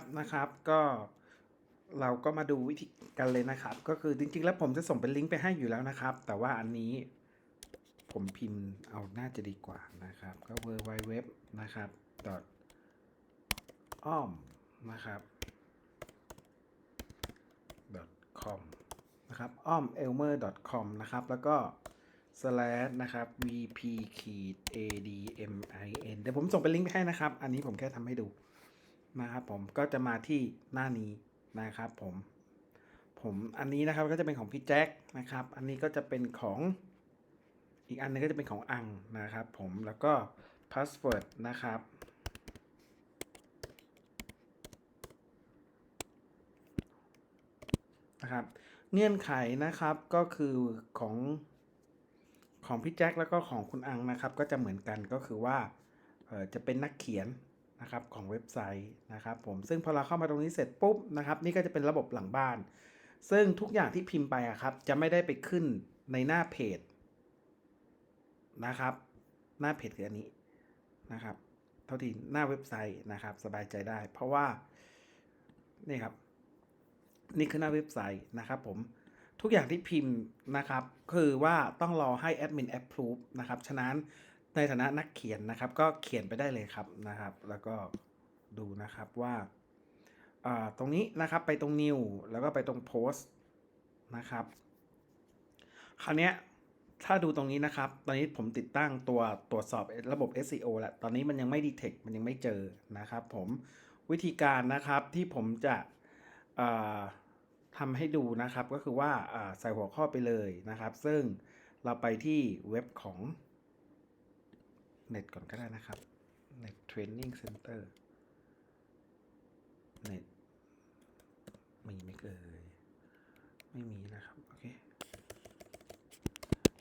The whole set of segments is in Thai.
ครับนะครับ ก็เราก็มาดูวิธีกันเลยนะครับ ก็คือจริงๆ แล้วผมจะส่งเป็นลิงก์ไปให้อยู่แล้วนะครับ แต่ว่าอันนี้ผมพิมพ์เอาน่าจะดีกว่านะครับ ก็ w w w นะครับ .com นะครับ .com นะครับอ้อม elmer com นะครับ แล้วก็ slash นะครับ vp ขีด admin เดี๋ยวผมส่งเป็นลิงก์ไปให้นะครับ อันนี้ผมแค่ทำให้ดู นะครับผมก็จะมาที่หน้านี้นะครับผมผมอันนี้นะครับก็จะเป็นของพี่แจ็คนะครับ อันนี้ก็จะเป็นของอีกอันนึงก็จะเป็นของอังนะครับ ผมแล้วก็ password นะครับนะครับ เงื่อนไขนะครับก็คือของของพี่แจ็คแล้วก็ของคุณอังนะครับ ก็จะเหมือนกันก็คือว่าเอ่อจะเป็นนักเขียน นะครับของเว็บไซต์นะครับผมซึ่งพอเราเข้ามาตรงนี้เสร็จปุ๊บนะครับนี่ก็จะเป็นระบบหลังบ้าน ซึ่งทุกอย่างที่พิมพ์ไปอะครับจะไม่ได้ไปขึ้นในหน้าเพจนะครับ หน้าเพจคืออันนี้นะครับ เท่าที่หน้าเว็บไซต์นะครับ สบายใจได้ เพราะว่านี่ครับ นี่คือหน้าเว็บไซต์นะครับผมทุกอย่างที่พิมพ์นะครับ คือว่าต้องรอให้แอดมิน approve นะครับ ฉะนั้น ในฐานะนักเขียนนะครับ ก็เขียนไปได้เลยครับนะครับ แล้วก็ดูนะครับว่าตรงนี้นะครับไปตรง new แล้วก็ไปตรง post นะครับ คราวนี้ถ้าดูตรงนี้นะครับ ตอนนี้ผมติดตั้งตัวตรวจสอบระบบ SEO แล้วตอนนี้มันยังไม่ detect มันยังไม่เจอนะครับผมวิธีการนะครับที่ผมจะทำให้ดูนะครับก็คือว่าใส่หัวข้อไปเลยนะครับ ซึ่งเราไปที่เว็บของ เน็ตก่อนก็ได้นะครับ Net Training Center เน็ตมีไหม่เอ่ยไม่มีนะครับ โอเค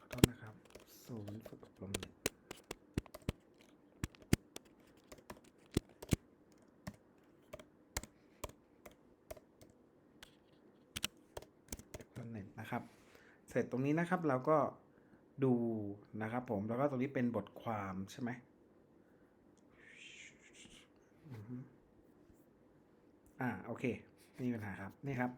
ขอโทษนะครับศูนย์ฝึกอบรมเน็ตเน็ตนะครับ เสร็จตรงนี้นะครับเราก็ ดูนะครับผมแล้วก็ตรงนี้เป็นบทความใช่ไหมอ่าโอเคไม่ปัญหาครับนี่ครับ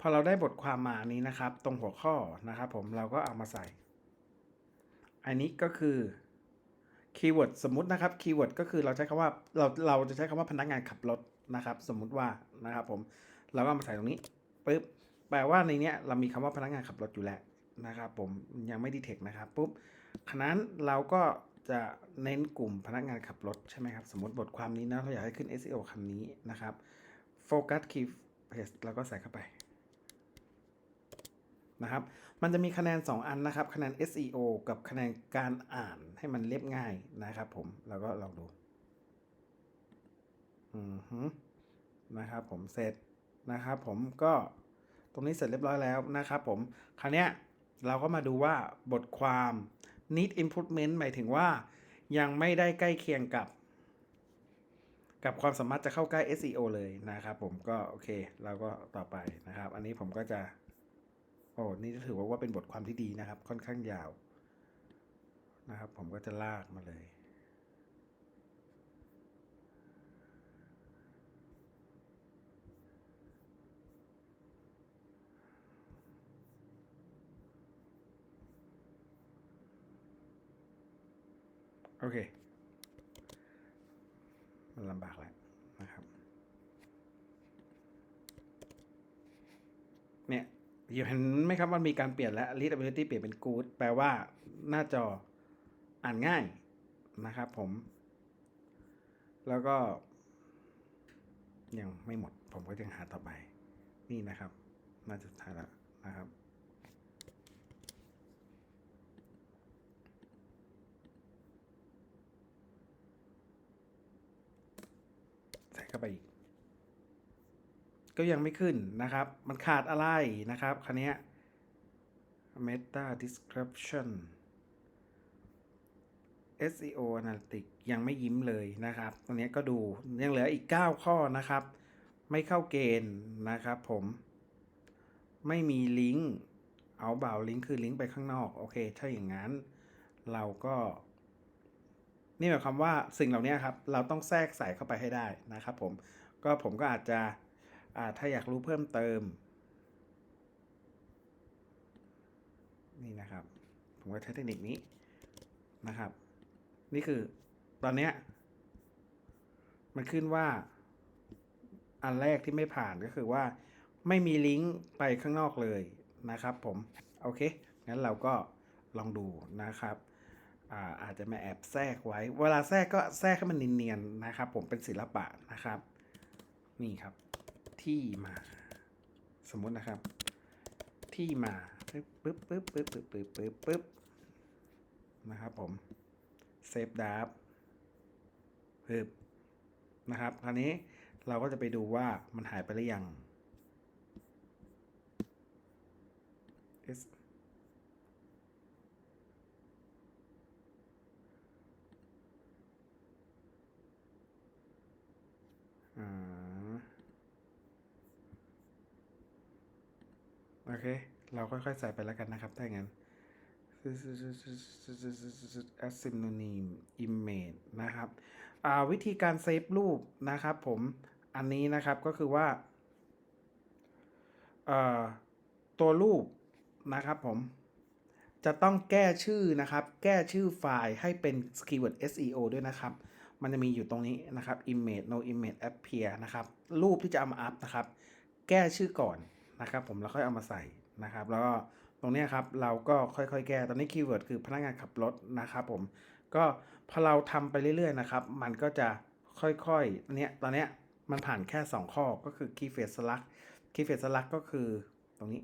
พอเราได้บทความมานี้นะครับ ตรงหัวข้อนะครับผมเราก็เอามาใส่ อันนี้ก็คือคีย์เวิร์ดสมมตินะครับคีย์เวิร์ดก็คือเราใช้คำว่าเราเราจะใช้คำว่าพนักงานขับรถนะครับ สมมุติว่านะครับผมเราก็มาใส่ตรงนี้ปึ๊บแปลว่าในเนี้ยเรามีคำว่าพนักงานขับรถอยู่แล้ว นะครับผมยังไม่ดีเทคนะครับปุ๊บขณะนั้นเราก็จะเน้นกลุ่มพนักงานขับรถใช่ไหมครับ สมมติบทความนี้นะเราอยากให้ขึ้น SEO คำนี้นะครับโฟกัสคีย์เพจเราก็ใส่เข้าไปนะครับ มันจะมีคะแนน 2 อันนะครับ คะแนน SEO กับคะแนนการอ่านให้มันเรียบง่ายนะครับผม แล้วก็ลองดู อือฮึนะครับผม เสร็จนะครับผมก็ตรงนี้เสร็จเรียบร้อยแล้วนะครับผม คราวเนี้ย เราก็มาดูว่าบทความ need improvement หมายถึงว่า ยังไม่ได้ใกล้เคียงกับ กับความสามารถจะเข้าใกล้ SEO เลยนะครับผมก็โอเคเราก็ต่อไปนะครับ อันนี้ผมก็จะ โอ้นี่ถือว่าว่าเป็นบทความที่ดีนะครับ ค่อนข้างยาวนะครับ ผมก็จะลากมาเลย โอเค มันลำบากแล้วนะครับ เนี่ยเห็นไหมครับว่ามีการเปลี่ยนแล้ว readability เปลี่ยนเป็น good แปลว่าหน้าจออ่านง่ายนะครับผม แล้วก็ ยังไม่หมด ผมก็ยังหาต่อไป นี่นะครับ น่าจะท้ายแล้วนะครับ เข้าไปอีก ก็ยังไม่ขึ้นนะครับ มันขาดอะไรนะครับคันนี้ meta description SEO analytics ยังไม่ยิ้มเลยนะครับ ตรงนี้ก็ดูยังเหลืออีก 9 ข้อนะครับ ไม่เข้าเกณฑ์นะครับผม ไม่มีลิงก์ เอาเบาลิงก์คือลิงก์ไปข้างนอก โอเค ถ้าอย่างนั้นเราก็ นี่หมายความว่าสิ่งเหล่านี้ครับเราต้องแทรกใส่เข้าไปให้ได้นะครับผมก็ผมก็อาจจะถ้าอยากรู้เพิ่มเติม นี่นะครับ ผมก็ใช้เทคนิคนี้นะครับ นี่คือตอนเนี้ยมันขึ้นว่า อันแรกที่ไม่ผ่านก็คือว่า ไม่มีลิงก์ไปข้างนอกเลยนะครับผม โอเค งั้นเราก็ลองดูนะครับ อาจจะมาแอบแทรกไว้ เวลาแทรกก็แทรกให้มันเนียนๆนะครับ ผมเป็นศิลปะนะครับ นี่ครับ ที่มา สมมุตินะครับ ที่มาปึ๊บปึ๊บปึ๊บปึ๊บปึ๊บปึ๊บปึ๊บปึ๊บนะครับผมเซฟดาฟปึ๊บนะครับ คราวนี้เราก็จะไปดูว่ามันหายไปหรือยัง S อ่าโอเค เราค่อยๆใส่ไปแล้วกันนะครับ ถ้าอย่างนั้น synonym image นะครับอ่าวิธีการเซฟรูปนะครับผมอันนี้นะครับก็คือว่าเอ่อตัวรูปนะครับผม จะต้องแก้ชื่อนะครับ แก้ชื่อไฟล์ให้เป็นคีย์เวิร์ด SEO ด้วยนะครับ มันจะมีอยู่ตรงนี้นะครับ image no image appear นะครับ รูปที่จะเอามาอัพนะครับ แก้ชื่อก่อนนะครับ ผมแล้วค่อยเอามาใส่นะครับ แล้วก็ตรงนี้ครับเราก็ค่อยๆ แก้ ตอนนี้คีย์เวิร์ดคือพนักงานขับรถนะครับผม ก็พอเราทำไปเรื่อยๆนะครับ มันก็จะค่อยๆเนี้ยตอนเนี้ยมันผ่านแค่ 2 ข้อก็คือ key phrase select key phrase select ก็คือตรงนี้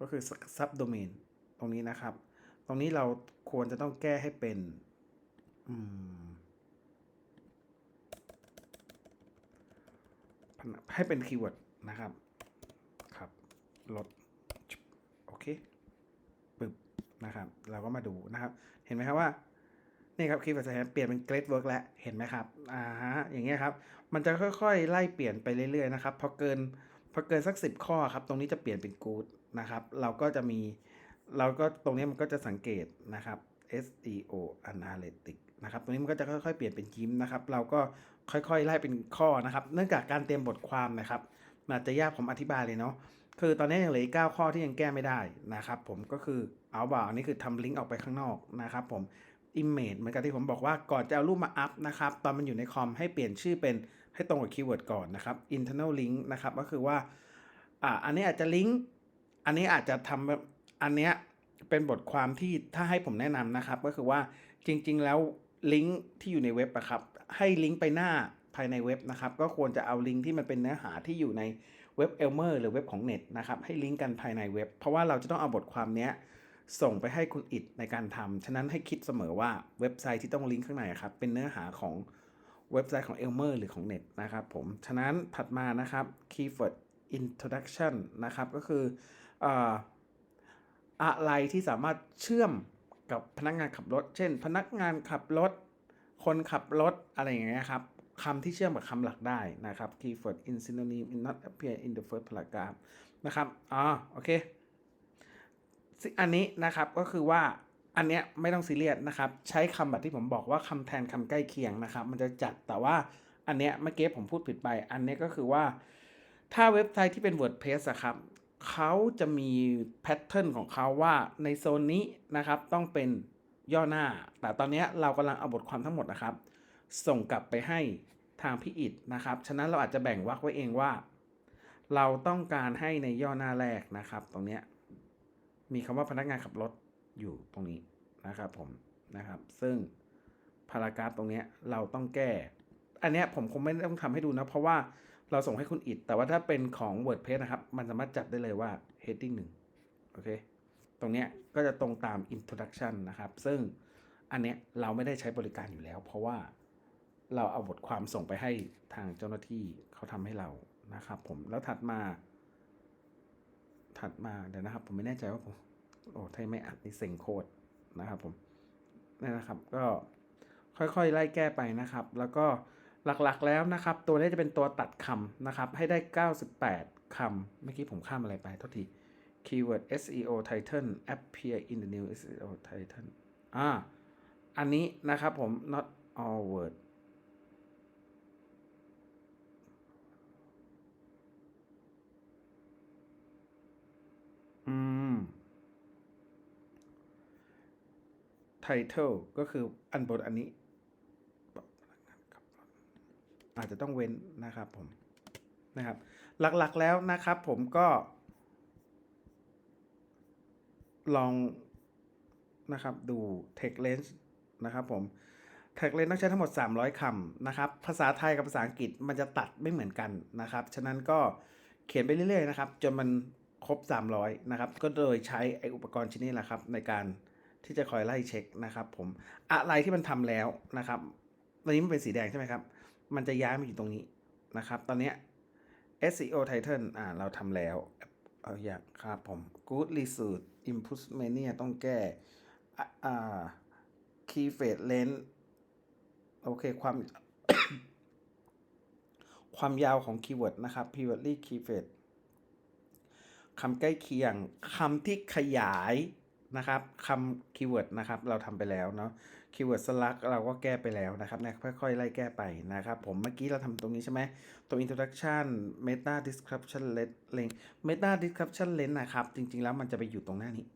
ก็คือ subdomain ตรงนี้นะครับ ตรงนี้เราควรจะต้องแก้ให้เป็น อืมให้เป็นคีย์เวิร์ดนะครับ ครับลดโอเคปึ๊บนะครับ เราก็มาดูนะครับ เห็นไหมครับว่า นี่ครับคีย์เวิร์ดเปลี่ยนเป็น great work แล้วเห็นไหมครับอ่าฮะอย่างเงี้ยครับ มันจะค่อยๆ ไล่เปลี่ยนไปเรื่อยๆนะครับพอเกินพอเกินสัก10ข้อครับ ตรงนี้จะเปลี่ยนเป็น good นะครับ เราก็จะมี เราก็ตรงนี้มันก็จะสังเกตนะครับ SEO Analytics นะครับตรงนี้มันก็จะค่อยๆเปลี่ยนเป็นยิ้มนะครับ เราก็ค่อยๆไล่เป็นข้อนะครับ เนื่องจากการเตรียมบทความนะครับมันอาจจะยากผมอธิบายเลยเนาะคือตอนนี้ยังเหลืออีก9ข้อที่ยังแก้ไม่ได้นะครับ ผมก็คือเอาบ่าอันนี้คือทำลิงก์ออกไปข้างนอกนะครับ ผม Image เหมือนกับที่ผมบอกว่าก่อนจะเอารูปมาอัพนะครับตอนมันอยู่ในคอมให้เปลี่ยนชื่อเป็นให้ตรงกับคีย์เวิร์ดก่อนนะครับ internal link นะครับก็คือว่าอ่าอันนี้อาจจะลิงก์อันนี้อาจจะทำแบบอันเนี้ยเป็นบทความที่ถ้าให้ผมแนะนำนะครับ ก็คือว่าจริง ๆ แล้ว ลิงก์ที่อยู่ในเว็บอะครับ ให้ลิงก์ไปหน้าภายในเว็บนะครับ ก็ควรจะเอาลิงก์ที่มันเป็นเนื้อหาที่อยู่ในเว็บเอลเมอร์หรือเว็บของเน็ตนะครับ ให้ลิงก์กันภายในเว็บ เพราะว่าเราจะต้องเอาบทความนี้ส่งไปให้คุณอิดในการทำ ฉะนั้นให้คิดเสมอว่าเว็บไซต์ที่ต้องลิงก์ข้างในครับ เป็นเนื้อหาของเว็บไซต์ของเอลเมอร์หรือของเน็ตนะครับผม ฉะนั้นถัดมานะครับ keyword introduction นะครับ ก็คือออะไรที่สามารถเชื่อม กับพนักงานขับรถ เช่น พนักงานขับรถ คนขับรถอะไรอย่างเงี้ยครับคำที่เชื่อมกับคำหลักได้นะครับ keyword in synonym in not appear in the first paragraph นะครับอ๋อโอเคอันนี้นะครับก็คือว่าอันเนี้ยไม่ต้องซีเรียสนะครับ ใช้คำแบบที่ผมบอกว่าคำแทนคำใกล้เคียงนะครับ มันจะจัดแต่ว่าอันเนี้ยเมื่อกี้ผมพูดผิดไป อันเนี้ยก็คือว่า ถ้าเว็บไซต์ที่เป็น WordPress อะครับ เขาจะมีแพทเทิร์นของเขาว่าในโซนนี้นะครับต้องเป็นย่อหน้า แต่ตอนนี้เรากำลังเอาบทความทั้งหมดนะครับ ส่งกลับไปให้ทางพี่อิดนะครับ ฉะนั้นเราอาจจะแบ่งวรรคไว้เองว่า เราต้องการให้ในย่อหน้าแรกนะครับ ตรงนี้มีคำว่าพนักงานขับรถอยู่ตรงนี้นะครับผมนะครับ ซึ่งพารากราฟตรงนี้เราต้องแก้ อันนี้ผมคงไม่ต้องทำให้ดูนะ เพราะว่า เราส่งให้คุณอิดแต่ว่าถ้าเป็นของ WordPress นะครับ มันสามารถจัดได้เลยว่า heading 1 โอเค ตรงเนี้ยก็จะตรงตาม introduction นะครับ ซึ่งอันเนี้ยเราไม่ได้ใช้บริการอยู่แล้ว เพราะว่าเราเอาบทความส่งไปให้ทางเจ้าหน้าที่เขาทำให้เรานะครับ ผมแล้วถัดมา ถัดมาเดี๋ยวนะครับ ผมไม่แน่ใจว่าผมโอ้ถ้าไม่อัดนี่เซ็งโคตรนะครับ ผมนี่นะครับ ก็ค่อยๆ ไล่แก้ไปนะครับ แล้วก็ หลักๆแล้วนะครับ ตัวนี้จะเป็นตัวตัดคำนะครับ ให้ได้ 98 คำ เมื่อกี้ผมข้ามอะไรไปทษที keyword SEO title appear in the new SEO title อ่า อันนี้นะครับผม not all word อืม title ก็คืออันบนอันนี้ อาจจะต้องเว้นนะครับผมนะครับ หลักๆแล้วนะครับผมก็ ลองนะครับดู text length นะครับผม text length ต้องใช้ทั้งหมด 300คำนะครับ ภาษาไทยกับภาษาอังกฤษมันจะตัดไม่เหมือนกันนะครับ ฉะนั้นก็เขียนไปเรื่อยๆนะครับ จนมันครบ 300 นะครับ ก็โดยใช้ไออุปกรณ์ชิ้นนี้แหละครับในการที่จะคอยไล่เช็คนะครับผมอะไรที่มันทำแล้วนะครับตอนนี้มันเป็นสีแดงใช่ไหมครับ มันจะย้ายมาอยู่ตรงนี้นะครับ ตอนนี้ SEO title อ่าเราทำแล้วเอาอย่างครับผม good result improvement ต้องแก้อ่อา key phrase length โอเคความ ความยาวของคีย์เวิร์ดนะครับ purely key phrase คำใกล้เคียงคำที่ขยาย นะครับคำคีย์เวิร์ดนะครับ เราทำไปแล้วเนาะคีย์เวิร์ดสลักเราก็แก้ไปแล้วนะครับนี่ยค่อยๆไล่แก้ไปนะครับ ผมเมื่อกี้เราทำตรงนี้ใช่ไหมตรง introduction meta description length meta description length นะครับ จริง ๆ แล้วมันจะไปอยู่ตรงหน้านี้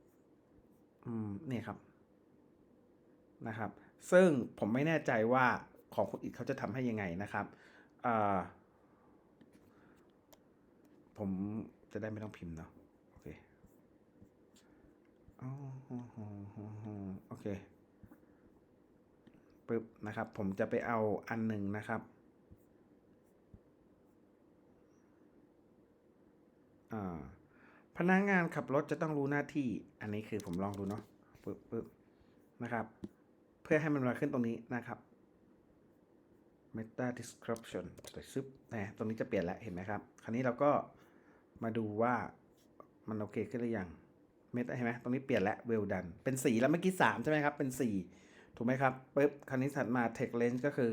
อืมนี่ครับนะครับ ซึ่งผมไม่แน่ใจว่าของคนอื่นเขาจะทำให้ยังไงนะครับอ่าผมจะได้ไม่ต้องพิมพ์เนาะ โอเคปึ๊บนะครับ ผมจะไปเอาอันหนึ่งนะครับอ่าพนักงานขับรถจะต้องรู้หน้าที่ อันนี้คือผมลองดูเนาะปึ๊บปึ๊บนะครับ เพื่อให้มันมาขึ้นตรงนี้นะครับ meta description ใส่ซึบนะตรงนี้จะเปลี่ยนแล้ว เห็นไหมครับ คราวนี้เราก็มาดูว่ามันโอเคขึ้นหรือยัง meta เห็นไหมตรงนี้เปลี่ยนแล้ว well done เป็นสีแล้วเมื่อกี้3ใช่ไหมครับ เป็น4ถูกไหมครับปึ๊บคราวนี้ถัดมา text length ก็คือ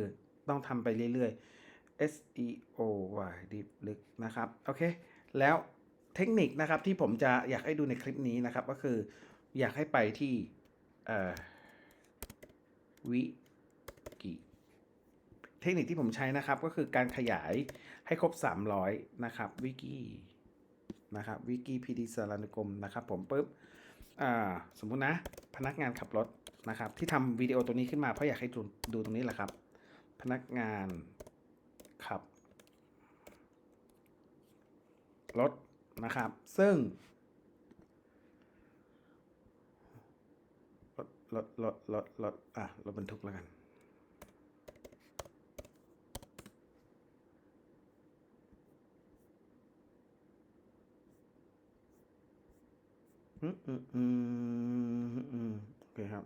ต้องทำไปเรื่อยๆ SEO y deep ลึกนะครับ โอเค แล้วเทคนิคนะครับที่ผมจะอยากให้ดูในคลิปนี้นะครับ ก็คืออยากให้ไปที่วิกิเทคนิคที่ผมใช้นะครับ ก็คือการขยายให้ครบ 300 นะครับวิกิ นะครับวิกิพีดีสารนุกรมนะครับผมปุ๊บสมมุตินะพนักงานขับรถนะครับที่ทำวิดีโอตัวนี้ขึ้นมาเพราะอยากให้ดูดูตรงนี้แหละครับ พนักงานขับรถนะครับ ซึ่งรถรถรถรถรถอะรถบรรทุกแล้วกัน อืมอืมอืมอืมโอเคครับ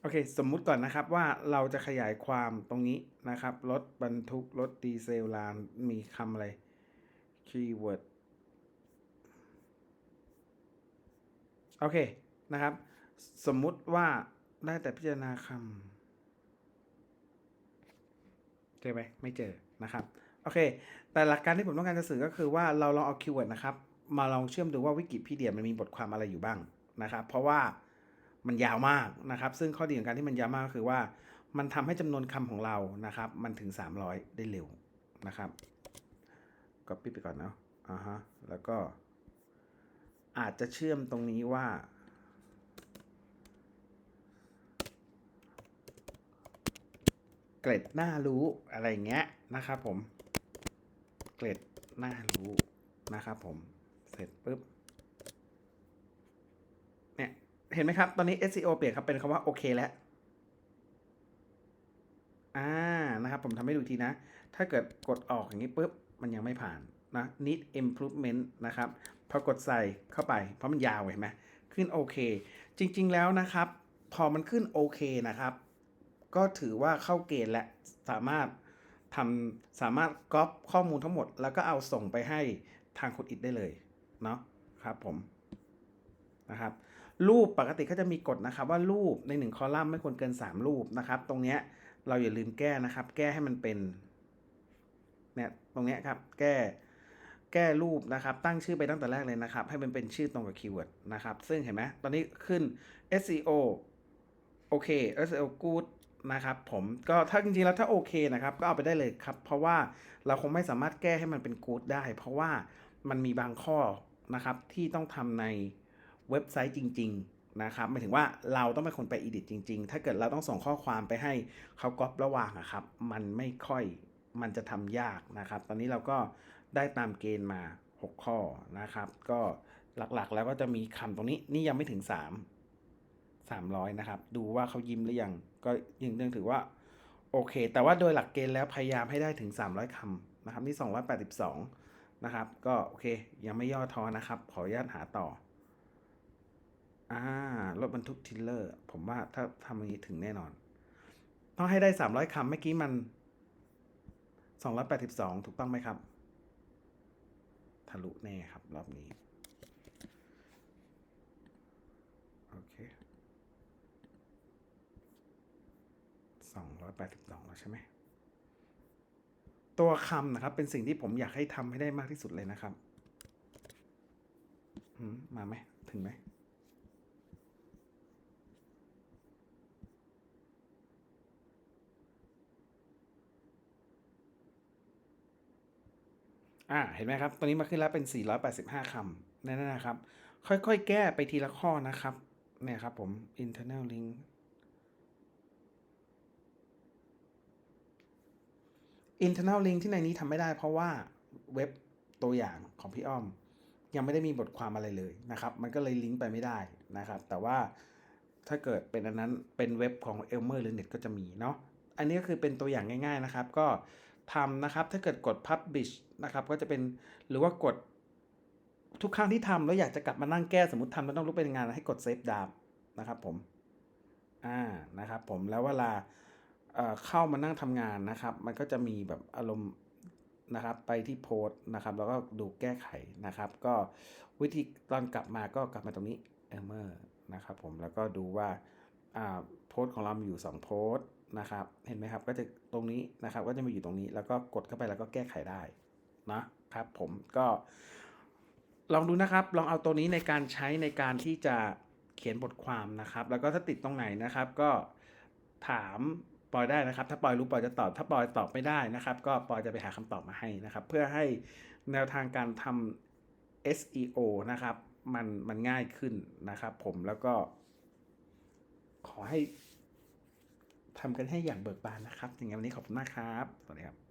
โอเค สมมุติก่อนนะครับว่าเราจะขยายความตรงนี้นะครับ รถบรรทุก รถดีเซลลานมีคำอะไรคีย์เวิร์ดโอเคนะครับ สมมุติว่าได้แต่พิจารณาคำเจอไหมไม่เจอนะครับ โอเค แต่หลักการที่ผมต้องการจะสื่อก็คือว่าเราลองเอาคีย์เวิร์ดนะครับ มาลองเชื่อมดูว่าวิกิพีเดียมันมีบทความอะไรอยู่บ้างนะครับ เพราะว่ามันยาวมากนะครับ ซึ่งข้อดีของการที่มันยาวมากก็คือว่า มันทำให้จำนวนคำของเรานะครับ มันถึง 300 ได้เร็วนะครับก็ปิดไปก่อนเนาะอ่าฮะแล้วก็ อาจจะเชื่อมตรงนี้ว่า เกร็ดน่ารู้อะไรเงี้ยนะครับผม เกร็ดน่ารู้นะครับผม เสร็จปุ๊บเนี่ยเห็นไหมครับ ตอนนี้ SEO เปลี่ยนครับเป็นคำว่าโอเคแล้วอ่านะครับ ผมทำให้ดูทีนะ ถ้าเกิดกดออกอย่างนี้ปุ๊บ มันยังไม่ผ่านนะ need improvement นะครับ พอกดใส่เข้าไป เพราะมันยาวเห็นไหมขึ้นโอเค จริง ๆ แล้วนะครับ พอมันขึ้นโอเคนะครับ ก็ถือว่าเข้าเกณฑ์และสามารถทำสามารถก๊อปข้อมูลทั้งหมด แล้วก็เอาส่งไปให้ทางคนอิดได้เลย เนาะครับผมนะครับรูปปกติเขาจะมีกฎนะครับว่ารูปในหนึ่งคอลัมน์ไม่ควรเกิน 3 รูปนะครับ ตรงเนี้ยเราอย่าลืมแก้นะครับ แก้ให้มันเป็นเนี่ยตรงเนี้ยครับแก้แก้รูปนะครับ ตั้งชื่อไปตั้งแต่แรกเลยนะครับ ให้มันเป็นชื่อตรงกับคีย์เวิร์ดนะครับ ซึ่งเห็นไหมตอนนี้ขึ้น SEO โอเค SEO good นะครับผมก็ถ้าจริงๆแล้วถ้าโอเคนะครับ ก็เอาไปได้เลยครับ เพราะว่าเราคงไม่สามารถแก้ให้มันเป็น good ได้ เพราะว่ามันมีบางข้อ นะครับที่ต้องทำในเว็บไซต์จริง ๆ นะครับหมายถึงว่าเราต้องเป็นคนไป edit จริง ๆ ถ้าเกิดเราต้องส่งข้อความไปให้เขาก๊อประหว่างอะครับ มันไม่ค่อยมันจะทำยากนะครับ ตอนนี้เราก็ได้ตามเกณฑ์มา 6 ข้อนะครับ ก็หลักๆ แล้วก็จะมีคำตรงนี้นี่ยังไม่ถึง 3 300 นะครับ ดูว่าเขายิ้มหรือยังก็ยังยังถือว่าโอเค แต่ว่าโดยหลักเกณฑ์แล้วพยายามให้ได้ถึง 300คำนะครับนี่ 282 นะครับ ก็โอเค ยังไม่ย่อท้อนะครับ ขออนุญาตหาต่อ อ่ารถบรรทุกทิลเลอร์ ผมว่าถ้าทำอย่างนี้ถึงแน่นอน ต้องให้ได้ 300คำเมื่อกี้มัน 282 ถูกต้องไหมครับ ทะลุแน่ครับ รอบนี้ โอเค282แล้วใช่ไหม ตัวคำนะครับ เป็นสิ่งที่ผมอยากให้ทำให้ได้มากที่สุดเลยนะครับมมาไหมถึงไหมอ่าเห็นไหมครับ ตอนนี้มาขึ้นแล้วเป็น 485 คำนั่นนะครับ ค่อยๆ แก้ไปทีละข้อนะครับ เนี่ยครับผม internal link internal link ที่ในนี้ทำไม่ได้เพราะว่าเว็บตัวอย่างของพี่อ้อม ยังไม่ได้มีบทความอะไรเลยนะครับ มันก็เลยลิงก์ไปไม่ได้นะครับ แต่ว่าถ้าเกิดเป็นอันนั้นเป็นเว็บของ Elmer หรือ Net ก็จะมีเนาะอันนี้ก็คือเป็นตัวอย่างง่าย ๆนะครับ ก็ทำนะครับถ้าเกิดกด publish นะครับ ก็จะเป็นหรือว่ากดทุกครั้งที่ทำแล้วอยากจะกลับมานั่งแก้สมมติทำแล้วต้องลุกไปงานให้กด save draft นะครับผมอ่านะครับผมแล้วเวลา เข้ามานั่งทำงานนะครับ มันก็จะมีแบบอารมณ์นะครับไปที่โพสต์นะครับ แล้วก็ดูแก้ไขนะครับ ก็วิธีตอนกลับมาก็กลับมาตรงนี้ e r m o r นะครับผมแล้วก็ดูว่าโพสต์ของเรามีอยู่ 2 โพสต์นะครับ เห็นไหมครับก็จะตรงนี้นะครับ ก็จะมีอยู่ตรงนี้แล้วก็กดเข้าไปแล้วก็แก้ไขได้นะครับผมก็ลองดูนะครับ ลองเอาตัวนี้ในการใช้ในการที่จะเขียนบทความนะครับ แล้วก็ถ้าติดตรงไหนนะครับ ก็ถาม ปอยได้นะครับ ถ้าปอยรู้ปอยจะตอบ ถ้าปอยตอบไม่ได้นะครับ ก็ปอยจะไปหาคำตอบมาให้นะครับ เพื่อให้แนวทางการทำ SEO นะครับมันมันง่ายขึ้นนะครับ ผมแล้วก็ ขอให้ทำกันให้อย่างเบิกบานนะครับอย่างไงวันนี้ขอบคุณมากครับ สวัสดีครับ